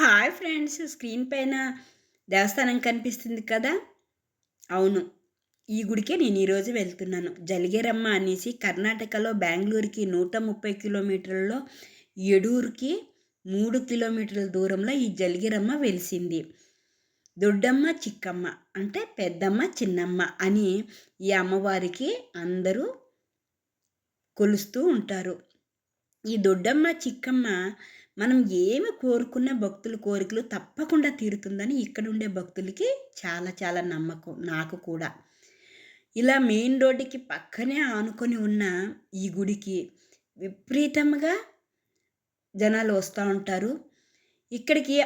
Hi friends screen పైన దేవస్థానం కనిపిస్తుంది కదా? అవును ఈ గుడికే నేను ఈరోజు వెళ్తున్నాను. జలిగేరమ్మ అనేసి కర్ణాటకలో బెంగళూరుకి నూట ముప్పై కిలోమీటర్లలో ఎడూరుకి మూడు కిలోమీటర్ల దూరంలో ఈ జలిగిరమ్మ వెలిసింది. దొడ్డమ్మ చిక్కమ్మ అంటే పెద్దమ్మ చిన్నమ్మ అని ఈ అమ్మవారికి అందరూ కొలుస్తూ ఉంటారు. ఈ దొడ్డమ్మ చిక్కమ్మ మనం ఏమి కోరుకున్న భక్తుల కోరికలు తప్పకుండా తీరుతుందని ఇక్కడ ఉండే భక్తులకి చాలా చాలా నమ్మకం నాకు కూడా. ఇలా మెయిన్ రోడ్డుకి పక్కనే ఆనుకొని ఉన్న ఈ గుడికి విపరీతంగా జనాలు వస్తూ ఉంటారు. ఇక్కడికి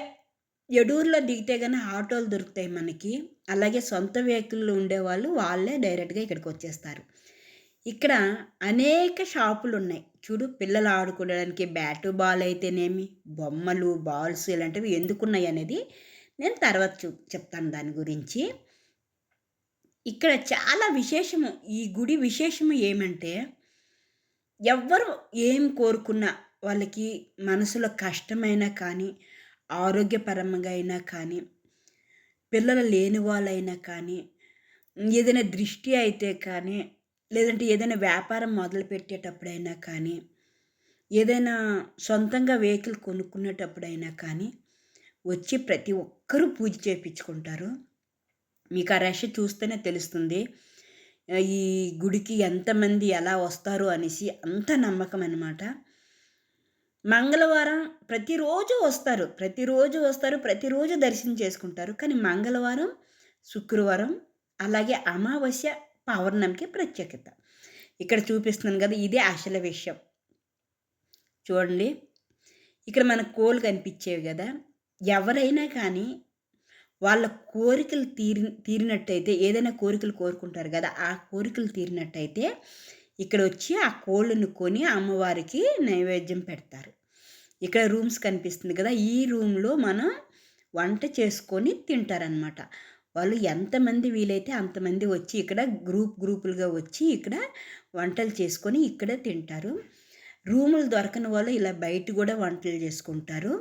ఎడూరులో దిగితే కానీ ఆటోలు దొరుకుతాయి మనకి. అలాగే సొంత వెహికల్లో ఉండేవాళ్ళు వాళ్ళే డైరెక్ట్గా ఇక్కడికి వచ్చేస్తారు. ఇక్కడ అనేక షాపులు ఉన్నాయి చూడు పిల్లలు ఆడుకోవడానికి బ్యాటు బాల్ అయితేనేమి బొమ్మలు బాల్స్ ఇలాంటివి ఎందుకున్నాయి అనేది నేను తర్వాత చూ చెప్తాను దాని గురించి. ఇక్కడ చాలా విశేషము ఈ గుడి విశేషము ఏమంటే ఎవ్వరు ఏం కోరుకున్నా వాళ్ళకి మనసులో కష్టమైనా కానీ ఆరోగ్యపరంగా అయినా కానీ పిల్లలు లేని వాళ్ళైనా కానీ ఏదైనా దృష్టి అయితే కానీ లేదంటే ఏదైనా వ్యాపారం మొదలు పెట్టేటప్పుడైనా కానీ ఏదైనా సొంతంగా వెహికల్ కొనుక్కునేటప్పుడైనా కానీ వచ్చి ప్రతి ఒక్కరూ పూజ చేయించుకుంటారు మీకు ఆ రష్ చూస్తేనే తెలుస్తుంది. ఈ గుడికి ఎంతమంది ఎలా వస్తారు అనేసి అంత నమ్మకం అనమాట మంగళవారం ప్రతిరోజు వస్తారు. ప్రతిరోజు వస్తారు. ప్రతిరోజు దర్శనం చేసుకుంటారు. కానీ మంగళవారం శుక్రవారం అలాగే అమావాస్య పౌర్ణమికి ప్రత్యేకత. ఇక్కడ చూపిస్తున్నాను కదా ఇదే అసలు విషయం. చూడండి. ఇక్కడ మన కోళ్ళు కనిపించేవి కదా. ఎవరైనా కానీ వాళ్ళ కోరికలు తీరి తీరినట్టయితే ఏదైనా కోరికలు కోరుకుంటారు కదా ఆ కోరికలు తీరినట్టయితే ఇక్కడ వచ్చి ఆ కోళ్ళను కొని అమ్మవారికి నైవేద్యం పెడతారు. ఇక్కడ రూమ్స్ కనిపిస్తుంది కదా ఈ రూమ్లో మనం వంట చేసుకొని తింటారనమాట వాళ్ళు ఎంతమంది వీలైతే అంతమంది వచ్చి ఇక్కడ గ్రూప్ గ్రూపులుగా వచ్చి ఇక్కడ వంటలు చేసుకొని ఇక్కడే తింటారు. రూములు దొరకని వాళ్ళు ఇలా బయట కూడా వంటలు చేసుకుంటారు.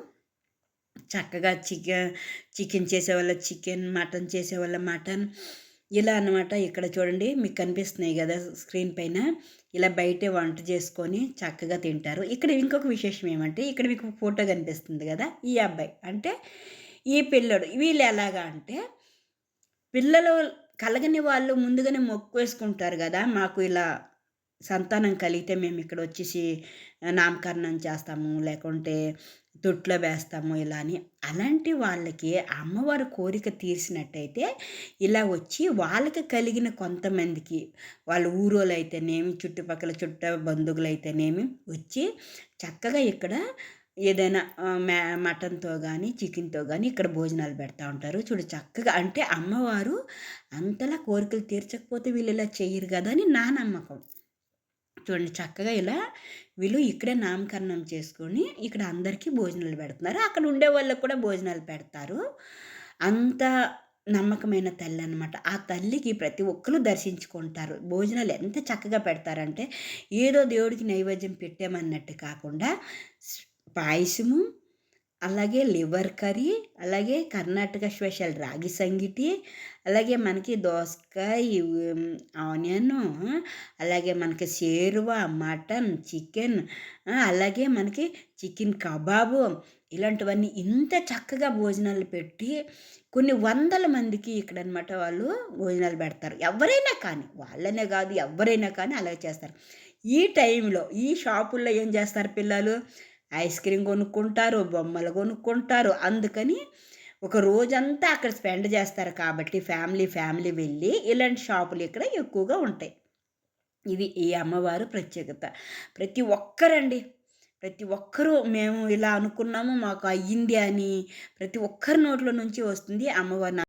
చక్కగా చికెన్ చికెన్ చేసేవాళ్ళ చికెన్ మటన్ చేసేవాళ్ళ మటన్ ఇలా అనమాట ఇక్కడ చూడండి మీకు కనిపిస్తున్నాయి కదా స్క్రీన్ పైన. ఇలా బయటే వంట చేసుకొని చక్కగా తింటారు. ఇక్కడ ఇంకొక విశేషం ఏమంటే ఇక్కడ మీకు ఫోటో కనిపిస్తుంది కదా ఈ అబ్బాయి. అంటే ఈ పిల్లడు వీళ్ళు ఎలాగా అంటే పిల్లలు కలగని వాళ్ళు ముందుగానే మొక్కు వేసుకుంటారు కదా. మాకు ఇలా సంతానం కలిగితే మేము ఇక్కడ వచ్చేసి నామకరణం చేస్తాము లేకుంటే తొట్లో వేస్తాము ఇలా అని. అలాంటి వాళ్ళకి అమ్మవారి కోరిక తీర్చినట్టయితే ఇలా వచ్చి వాళ్ళకి కలిగిన కొంతమందికి వాళ్ళ ఊరోళ్ళు అయితేనేమి చుట్టుపక్కల చుట్ట బంధువులు అయితేనేమి వచ్చి చక్కగా ఇక్కడ ఏదైనా మ్యా మటన్తో కానీ చికెన్తో కానీ ఇక్కడ భోజనాలు పెడతా ఉంటారు. చూడు చక్కగా అంటే అమ్మవారు అంతలా కోరికలు తీర్చకపోతే వీళ్ళు ఇలా చేయరు కదా అని నా నమ్మకం. చూడండి చక్కగా ఇలా వీళ్ళు ఇక్కడే నామకరణం చేసుకొని ఇక్కడ అందరికీ భోజనాలు పెడుతున్నారు. అక్కడ ఉండే వాళ్ళకు కూడా భోజనాలు పెడతారు. అంత నమ్మకమైన తల్లి అనమాట ఆ తల్లికి ప్రతి ఒక్కరు దర్శించుకుంటారు. భోజనాలు ఎంత చక్కగా పెడతారంటే ఏదో దేవుడికి నైవేద్యం పెట్టామన్నట్టు కాకుండా పాయసము అలాగే లివర్ కర్రీ అలాగే కర్ణాటక స్పెషల్ రాగి సంగిటి అలాగే మనకి దోసకాయ ఆనియన్ అలాగే మనకి షేర్వా మటన్ చికెన్ అలాగే మనకి చికెన్ కబాబు ఇలాంటివన్నీ ఇంత చక్కగా భోజనాలు పెట్టి కొన్ని వందల మందికి ఇక్కడ అనమాట వాళ్ళు భోజనాలు పెడతారు. ఎవరైనా కానీ వాళ్ళనే కాదు ఎవరైనా కానీ అలాగే చేస్తారు. ఈ టైంలో ఈ షాపుల్లో ఏం చేస్తారు పిల్లలు? ఐస్ క్రీమ్ కొనుక్కుంటారు బొమ్మలు కొనుక్కుంటారు. అందుకని ఒక రోజంతా అక్కడ స్పెండ్ చేస్తారు కాబట్టి ఫ్యామిలీ ఫ్యామిలీ వెళ్ళి ఇలాంటి షాపులు ఇక్కడ ఎక్కువగా ఉంటాయి. ఇది ఈ అమ్మవారు ప్రత్యేకత. ప్రతి ఒక్కరండి ప్రతి ఒక్కరూ మేము ఇలా అనుకున్నాము మాకు అయ్యింది అని ప్రతి ఒక్కరి నోట్లో నుంచి వస్తుంది అమ్మవారి